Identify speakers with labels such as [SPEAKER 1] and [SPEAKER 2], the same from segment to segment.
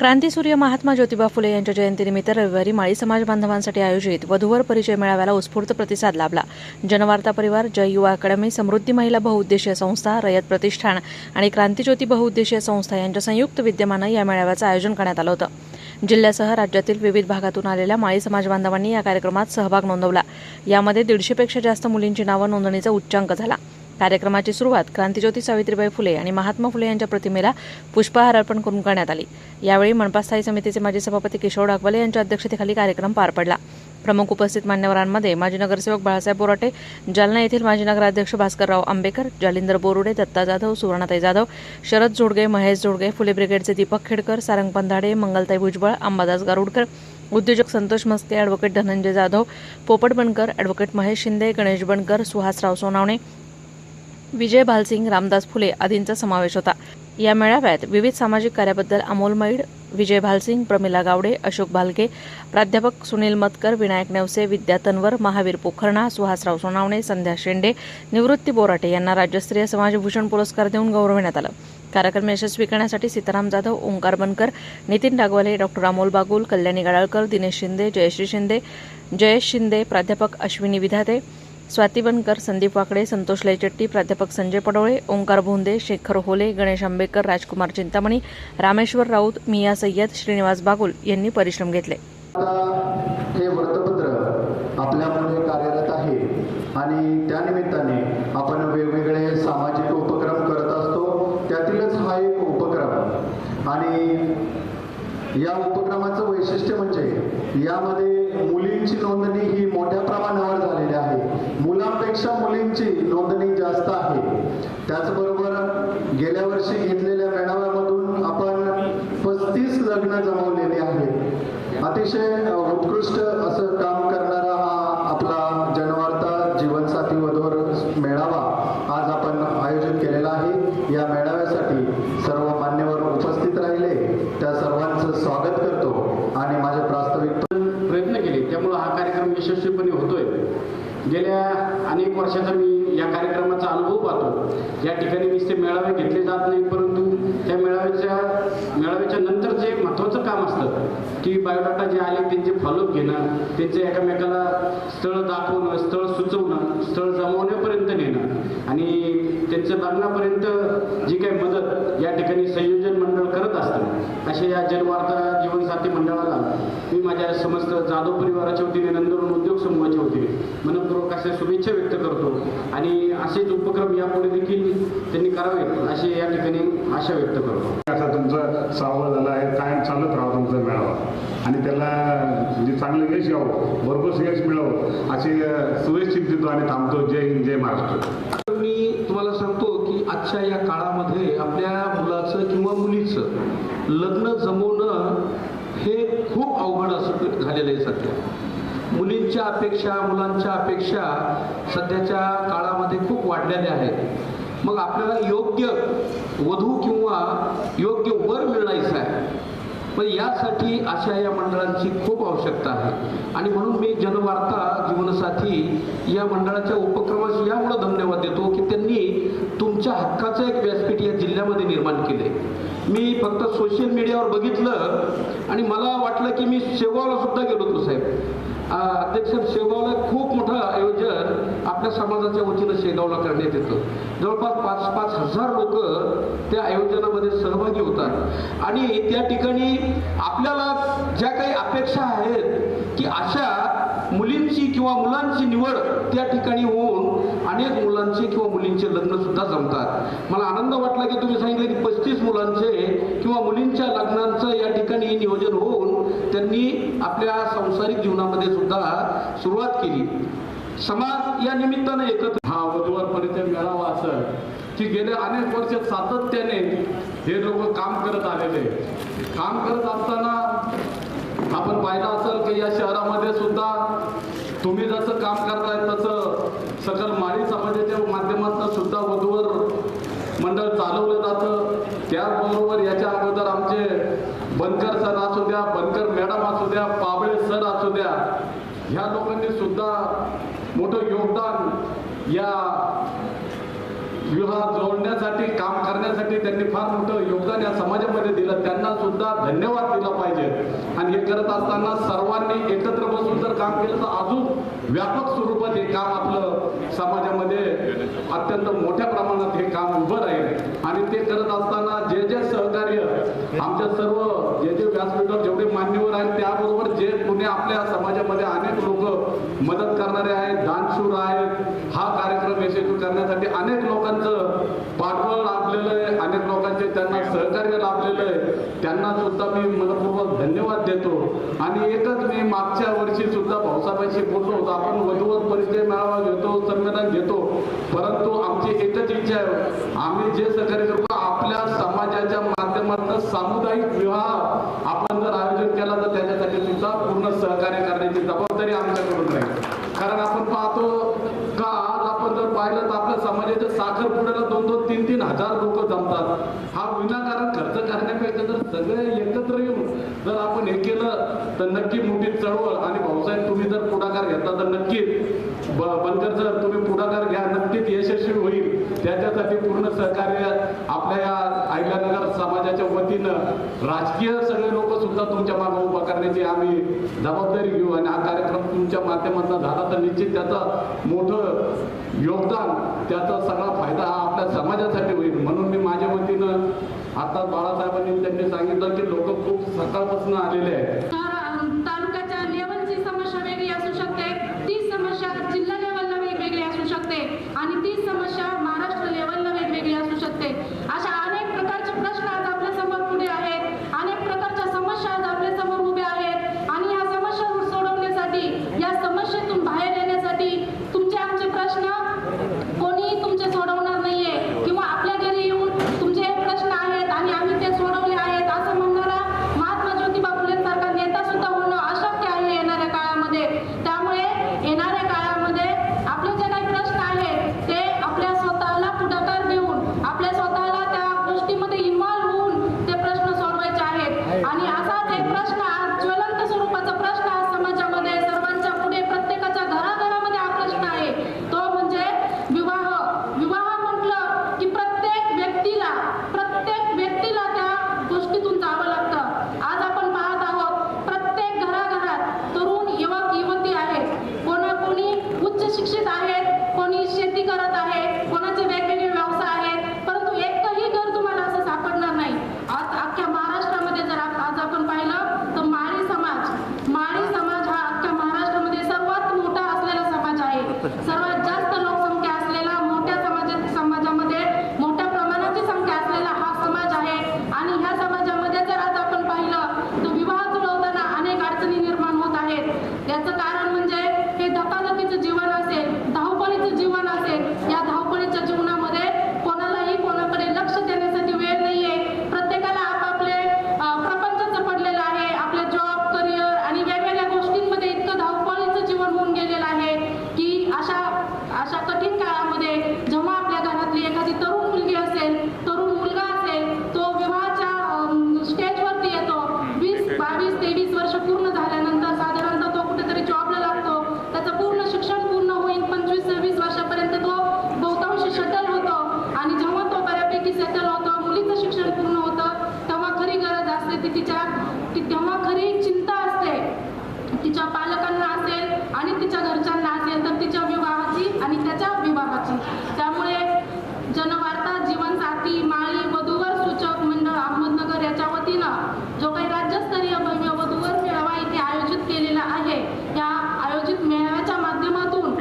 [SPEAKER 1] क्रांतीसूर्य महात्मा ज्योतिबा फुले यांच्या जयंतीनिमित्त रविवारी माळी समाज बांधवांसाठी आयोजित वधूवर परिचय मेळाव्याला उत्स्फूर्त प्रतिसाद लाभला. जनवार्ता परिवार जय युवा अकादमी समृद्धी महिला बहुउद्देशीय संस्था रयत प्रतिष्ठान आणि क्रांतीज्योती बहुउद्देशीय संस्था यांच्या संयुक्त विद्यमानं या मेळाव्याचं आयोजन करण्यात आलं होतं. जिल्ह्यासह राज्यातील विविध भागातून आलेल्या माळी समाज बांधवांनी या कार्यक्रमात सहभाग नोंदवला. यामध्ये दीडशेपेक्षा जास्त मुलींची नावं नोंदणीचा उच्चांक झाला. कार्यक्रमाची सुरुवात क्रांतीज्योती सावित्रीबाई फुले आणि महात्मा फुले यांच्या प्रतिमेला पुष्पहार अर्पण करून करण्यात आली. यावेळी मनपा स्थायी समितीचे माजी सभापती किशोर डाकवाले यांच्या अध्यक्षतेखाली कार्यक्रम पार पडला. प्रमुख उपस्थित मान्यवरांमध्ये माजी नगरसेवक बाळासाहेब बोराटे जालना येथील माजी नगराध्यक्ष भास्करराव आंबेकर जालिंदर बोरुडे दत्ता जाधव सुवर्णाताई जाधव शरद जोडगे महेश जोडगे फुले ब्रिगेडचे दीपक खेडकर सारंग पंधाडे मंगलताई भुजबळ अंबादास गारुडकर उद्योजक संतोष मस्के ॲडव्होकेट धनंजय जाधव पोपट बनकर ॲडव्होकेट महेश शिंदे गणेश बनकर सुहासराव सोनावणे विजय भालसिंग रामदास फुले आदींचा समावेश होता. या मेळाव्यात विविध सामाजिक कार्याबद्दल अमोल मैड विजय भालसिंग प्रमिला गावडे अशोक भालके प्राध्यापक सुनील मतकर विनायक नेवसे विद्या तन्वर महावीर पोखरणा सुहासराव सोनावणे संध्या शेंडे निवृत्ती बोराटे यांना राज्यस्तरीय समाजभूषण पुरस्कार देऊन गौरवण्यात आलं. कार्यक्रम यशस्वी करण्यासाठी सीताराम जाधव ओंकार बनकर नितीन डागवाले डॉक्टर अमोल बागुल कल्याणी गडाळकर दिनेश शिंदे जयश्री शिंदे जयेश शिंदे प्राध्यापक अश्विनी विधाते स्वाती बनकर संदीप वाकडे संतोष लयचट्टी प्राध्यापक संजय पडोळे ओंकार भोंदे शेखर होले गणेश आंबेकर राजकुमार चिंतामणी रामेश्वर राऊत मिया सय्यद श्रीनिवास बागुल यांनी परिश्रम घेतले.
[SPEAKER 2] हे वृत्तपत्र आपल्यामध्ये कार्यरत आहे आणि त्यानिमित्ताने आपण वेगवेगळे सामाजिक उपक्रम करत असतो. त्यातीलच हा एक उपक्रम. आणि या उपक्रमाचं वैशिष्ट्य म्हणजे यामध्ये मुलींची नोंदणी ही मोठ्या प्रमाणावर झालेली आहे मुलांपेक्षा मुलींची नोंदणी जास्त आहे त्याचबरोबर गेल्या वर्षी घेतलेल्या मेळाव्यामधून आपण पस्तीस लग्न जमवलेली आहेत. अतिशय उत्कृष्ट असं काम करणारा हा आपला जनवार्ता जीवनसाथी वधोर मेळावा आज आपण आयोजित केलेला आहे. या मेळाव्यासाठी सर्व मान्यवर उपस्थित राहिले. त्या सर्वांचं स्वागत करतो आणि माझे प्रास्ताविक
[SPEAKER 3] प्रयत्न केले. त्यामुळे हा कार्यक्रम यशस्वीपणे होतोय. गेल्या अनेक वर्षाचा या कार्यक्रमाचा अनुभव पाहतो. या ठिकाणी नुसते मेळावे घेतले जात नाही परंतु त्या मेळाव्याच्या मेळाव्याच्या नंतर जे महत्त्वाचं काम असतं की बायोडाटा जे आले त्यांचे फॉलोअप घेणं त्यांचे एकमेकाला स्थळ दाखवणं स्थळ सुचवणं स्थळ जमवण्यापर्यंत नेणं आणि त्यांचं लग्नापर्यंत जी काही मदत या ठिकाणी संयोजन मंडळ करत असतं अशा या जनवार्ता जीवनसाथी मंडळाला मी माझ्या समस्त जाधव परिवाराच्या वतीने नंदवरून उद्योग समूहाच्या वतीने मनपूर्वक अशा शुभेच्छा व्यक्त करतो. आणि असेच उपक्रम यापुढे देखील त्यांनी करावेत अशी या ठिकाणी आशा व्यक्त करतो.
[SPEAKER 4] आता तुमचं सावळ झालं आहे कायम चालत राहावं तुमचा मेळावा. आणि त्याला म्हणजे चांगलं यश यावं भरपूर यश मिळावं अशी शुभेच्छा देतो आणि थांबतो. जय हिंद जय महाराष्ट्र.
[SPEAKER 5] मी तुम्हाला सांगतो की आजच्या या काळामध्ये आपल्या मुलाचं किंवा मुलीचं लग्न जमवणं हे खूप अवघड असं झालेलं आहे सध्या. मुलींच्या अपेक्षा मुलांच्या अपेक्षा सध्याच्या काळामध्ये खूप वाढलेल्या आहेत. मग आपल्याला योग्य वधू किंवा योग्य वर मिळायचं आहे. पण यासाठी अशा या मंडळांची खूप आवश्यकता आहे. आणि म्हणून मी जनवार्ता जीवनसाथी या मंडळाच्या उपक्रमास यामुळं धन्यवाद देतो की त्यांनी तुमच्या हक्काचं एक व्यासपीठ या जिल्ह्यामध्ये निर्माण केले मी फक्त सोशल मीडियावर बघितलं आणि मला वाटलं की मी शेगावला सुद्धा गेलो होतो साहेब. अध्यक्ष शेगावला खूप मोठं आयोजन आपल्या समाजाच्या वतीनं शेगावला करण्यात येतं. जवळपास पाच पाच हजार लोक त्या आयोजनामध्ये सहभागी होतात. आणि त्या ठिकाणी आपल्याला ज्या काही अपेक्षा आहेत की अशा मुलींची किंवा मुलांची निवड त्या ठिकाणी होऊन अनेक मुलांचे किंवा मुलींचे लग्न सुद्धा जमतात. मला आनंद वाटला की तुम्ही सांगितलं की पस्तीस मुलांचे किंवा मुलींच्या लग्नांचं या ठिकाणी नियोजन होऊन त्यांनी आपल्या सांसारिक जीवनामध्ये सुद्धा सुरुवात केली. समाज या निमित्तानं एकत्र
[SPEAKER 6] हा वधूवर परिचय मेळावा असं. की गेल्या अनेक वर्ष सातत्याने हे लोक काम करत आलेले. काम करत असताना आपण पाहिलं असेल की या शहरामध्ये सुद्धा तुम्ही जसं काम करताय तसं सकल माळी समाजाच्या माध्यमातून सुद्धा वधूवर मंडळ चालवलं जातं. त्याचबरोबर याच्या अगोदर आमचे बनकर सर असू द्या बनकर मॅडम असू द्या पाबळे सर असू द्या ह्या लोकांनी सुद्धा मोठं योगदान या विवाह जोडण्यासाठी काम करण्यासाठी त्यांनी फार मोठं योगदान या समाजामध्ये दिलं. त्यांना सुद्धा धन्यवाद दिला पाहिजे. आणि हे करत असताना सर्वांनी एकत्र बसून जर काम केलं तर अजून व्यापक स्वरूपात हे काम आपलं समाजामध्ये अत्यंत मोठ्या प्रमाणात हे काम उभं राहील. आणि ते करत असताना जे जे सहकार्य आमच्या सर्व जे जे व्यासपीठावर जेवढे मान्यवर आहेत त्याबरोबर जे पुणे आपल्या समाजामध्ये अनेक लोक मदत करणारे आहेत दानशूर आहेत हा कार्यक्रम यशस्वी करण्यासाठी अनेक लोकांचं पाठबळ लाभलेलं आहे अनेक लोकांचे त्यांना सहकार्य लाभलेलं आहे. त्यांना सुद्धा मी मनपूर्वक धन्यवाद देतो. आणि एकच मी मागच्या वर्षी सुद्धा भाऊसाहेबांशी बोललो होतो. आपण वधूवर परिचय मेळावा घेतो संमेलन घेतो. परंतु आमची एकच इच्छा आहे. आम्ही जे सहकार्य करतो आपल्या समाजाच्या माध्यमातून सामुदायिक विवाह आपण जर आयोजन केला तर त्याच्यासाठी सुद्धा पूर्ण सहकार्य करण्याची जबाबदारी आमच्याकडून राहील. कारण आपण पाहतो पाहिलं तर आपल्या समाजाच्या साखरपुड्याला दोन दोन तीन तीन हजार लोक जमतात. हा विनाकारण खर्च करण्यापेक्षा जर सगळे एकत्र येऊन जर आपण हे केलं तर नक्की मोठी चळवळ आणि भाऊसाहेब तुम्ही जर पुढाकार घेतला तर नक्कीच ब- बनकर तुम्ही पुढाकार घ्या. नक्कीच यशस्वी होईल. त्याच्यासाठी पूर्ण सहकार्य आपल्या या आयल्यानगर समाजाच्या वतीनं राजकीय सगळे लोक सुद्धा तुमच्या मागे उभा करण्याची आम्ही जबाबदारी घेऊ आणि हा कार्यक्रम तुमच्या माध्यमातून झाला तर निश्चित त्याचं मोठं योगदान त्याचा सगळा फायदा हा आपल्या समाजासाठी होईल. म्हणून मी माझ्या वतीनं आता बाळासाहेबांनी त्यांनी सांगितलं की लोक खूप सकाळपासून आलेले आहेत
[SPEAKER 7] तर अम, तालुक्याच्या लेवलची समस्या वेगळी असू शकते तीच समस्या जिल्हा लेवलला वेगवेगळी असू शकते आणि तीच समस्या महाराष्ट्र लेवलला वेगवेगळी असू शकते अशा अनेक प्रकारचे प्रश्न आज आपल्यासमोर पुढे आहेत अनेक प्रकारच्या समस्या आज आपल्यासमोर उभ्या आहेत आणि या समस्या सोडवण्यासाठी या समस्येतून बाहेर येण्यासाठी तुमचे आमचे प्रश्न कोणी तुमचे सोडवणार नाहीये किंवा आपल्या घरी येऊन तुमचे हे प्रश्न आहेत आणि आम्ही ते सोडवले आहेत असं म्हणणारा महात्मा ज्योतिबा फुलेंसारखा नेता सुद्धा होणं अशक्य आहे येणाऱ्या काळामध्ये त्यामुळे येणाऱ्या काळामध्ये आपले जे काही प्रश्न आहेत ते आपल्या स्वतःला पुढाकार देऊन आपल्या स्वतःला त्या गोष्टीमध्ये इन्व्हॉल्व्ह होऊन ते प्रश्न सोडवायचे आहेत आणि असाच एक प्रश्न आज ज्वलंत स्वरूपाचा प्रश्न आज समाजामध्ये सर्वांच्या पुढे प्रत्येकाच्या घराघरामध्ये हा प्रश्न आहे तो म्हणजे विवाह विवाह म्हटलं की प्रत्येक व्यक्तीला प्रत्येक व्यक्तीला त्या गोष्टीतून जावं लागतं आज आपण पाहत आहोत प्रत्येक घराघरात तरुण युवक युवती आहेत कोणा कोणी उच्च शिक्षित आहेत कोणी शेती करत आहे कोणाचे वेगवेगळे व्यवसाय आहेत परंतु एकही घर तुम्हाला असं सापडणार नाही आज अख्ख्या महाराष्ट्रामध्ये जर आप- आज आपण पाहिलं तर माळी समाज माळी समाज हा अख्ख्या महाराष्ट्रामध्ये सर्वात मोठा असलेला समाज आहे सर्वात जास्त लोकसंख्या असलेला मोठ्या समाज समाजामध्ये मोठ्या प्रमाणाची संख्या असलेला हा समाज आहे आणि ह्या समाजामध्ये जर आज आपण पाहिलं तर विवाह जुळवताना अनेक अडचणी निर्माण होत आहेत याचं कारण म्हणजे हे धकाधकीचं जीवन असेल धावपळीचं जीवन असेल या धावपळीच्या जीवनामध्ये कोणालाही कोणाकडे लक्ष देण्यासाठी वेळ नाहीये प्रत्येकाला आपापले अं, प्रपंचाचं पडलेलं आहे आपले जॉब करिअर आणि वेगवेगळ्या गोष्टींमध्ये इतकं धावपळीचं जीवन होऊन गेलेलं आहे की अशा अशा कठीण काळामध्ये जेव्हा आपल्या घरातली एखादी तरुण मुलगी असेल तरुण मुलगा असेल तो विवाहाच्या अं, स्टेजवरती येतो वीस बावीस तेवीस वर्ष पूर्ण झाल्यानंतर साधारणतः तो कुठेतरी जॉबला लागतो त्याचं पूर्ण शिक्षण पूर्ण होईल पंचवीस सव्वीस वर्षापर्यंत तो बहुतांश शटल होतो आणि जेव्हा तो बऱ्यापैकी सेटल होतो मुलीचं शिक्षण पूर्ण होतं तेव्हा खरी गरज असते ती तिच्या ती तेव्हा खरी चिंता असते तिच्या पालकांना असेल आणि तिच्या घरच्यांना असेल तर तिच्या विवाहाची आणि त्याच्या विवाहाची त्यामुळे जनवार्ता जीवनसाथी माळी वधूवर सूचक मंडळ अहमदनगर याच्या वतीनं जो काही राज्यस्तरीय भव्य वधूवर मेळावा इथे आयोजित केलेला आहे या आयोजित मेळाव्याच्या माध्यमातून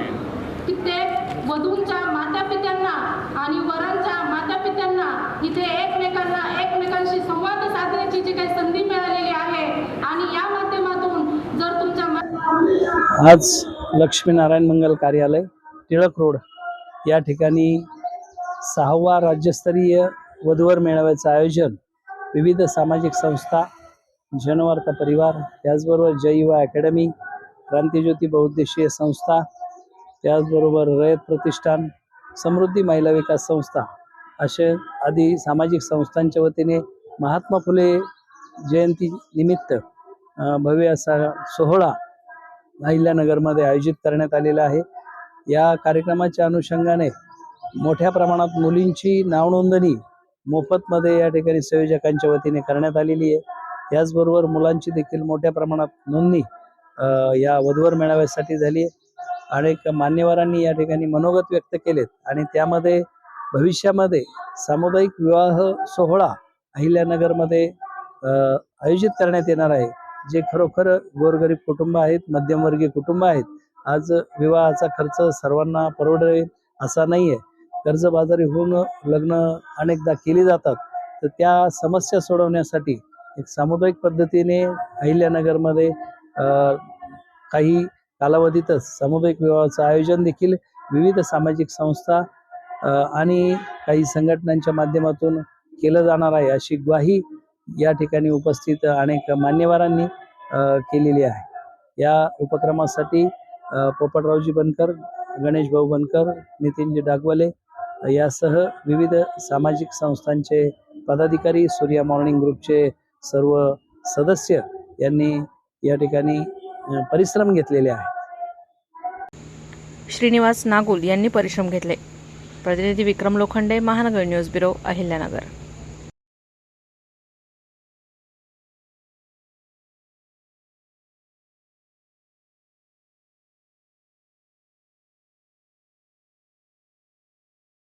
[SPEAKER 7] कित्येक वधूंच्या मातापित्यांना आणि वरांच्या मातापित्यांना इथे एकमेकांना एकमेकांशी संवाद साधण्याची जी काही संधी मिळालेली आहे आणि या माध्यमातून जर तुमच्या मनात
[SPEAKER 8] आज लक्ष्मीनारायण मंगल कार्यालय टिळक रोड. या ठिकाणी सहावा राज्यस्तरीय वधूवर मेळाव्याचं आयोजन विविध सामाजिक संस्था जनवार्ता परिवार त्याचबरोबर जय युवा अकॅडमी क्रांतीज्योती बहुउद्देशीय संस्था त्याचबरोबर रयत प्रतिष्ठान समृद्धी महिला विकास संस्था असे आदी सामाजिक संस्थांच्या वतीने महात्मा फुले जयंती निमित्त भव्य असा सोहळा अहिल्यानगरमध्ये आयोजित करण्यात आलेला आहे. या कार्यक्रमाच्या अनुषंगाने
[SPEAKER 6] मोठ्या प्रमाणात मुलींची नावनोंदणी मोफतमध्ये या ठिकाणी संयोजकांच्या वतीने करण्यात आलेली आहे. याचबरोबर मुलांची देखील मोठ्या प्रमाणात नोंदणी अ, या वधूवर मेळाव्यासाठी झाली आहे. अनेक मान्यवरांनी या ठिकाणी मनोगत व्यक्त केलेत आणि त्यामध्ये भविष्यामध्ये सामुदायिक विवाह सोहळा अहिल्यानगरमध्ये अ, आयोजित करण्यात येणार आहे. जे खरोखर गोरगरीब कुटुंब आहेत मध्यमवर्गीय कुटुंब आहेत आज विवाहाचा खर्च सर्वांना परवडेल असा नाही आहे कर्जबाजारी होऊन लग्न अनेकदा केली जातात. तर त्या समस्या सोडवण्यासाठी एक सामुदायिक पद्धतीने अहिल्यानगरमध्ये काही कालावधीतच सामुदायिक विवाहाचं आयोजन देखील विविध सामाजिक संस्था आणि काही संघटनांच्या माध्यमातून केलं जाणार आहे अशी ग्वाही या ठिकाणी उपस्थित अनेक मान्यवरांनी केलेली आहे. या उपक्रमासाठी पोपटरावजी बनकर गणेश भाऊ बनकर नितीनजी डागवले यासह विविध सामाजिक संस्थांचे पदाधिकारी सूर्या मॉर्निंग ग्रुपचे सर्व सदस्य यांनी या ठिकाणी परिश्रम घेतलेले आहेत.
[SPEAKER 1] श्रीनिवास नागुल यांनी परिश्रम घेतले. प्रतिनिधी विक्रम लोखंडे महानगर न्यूज ब्युरो अहिल्यानगर.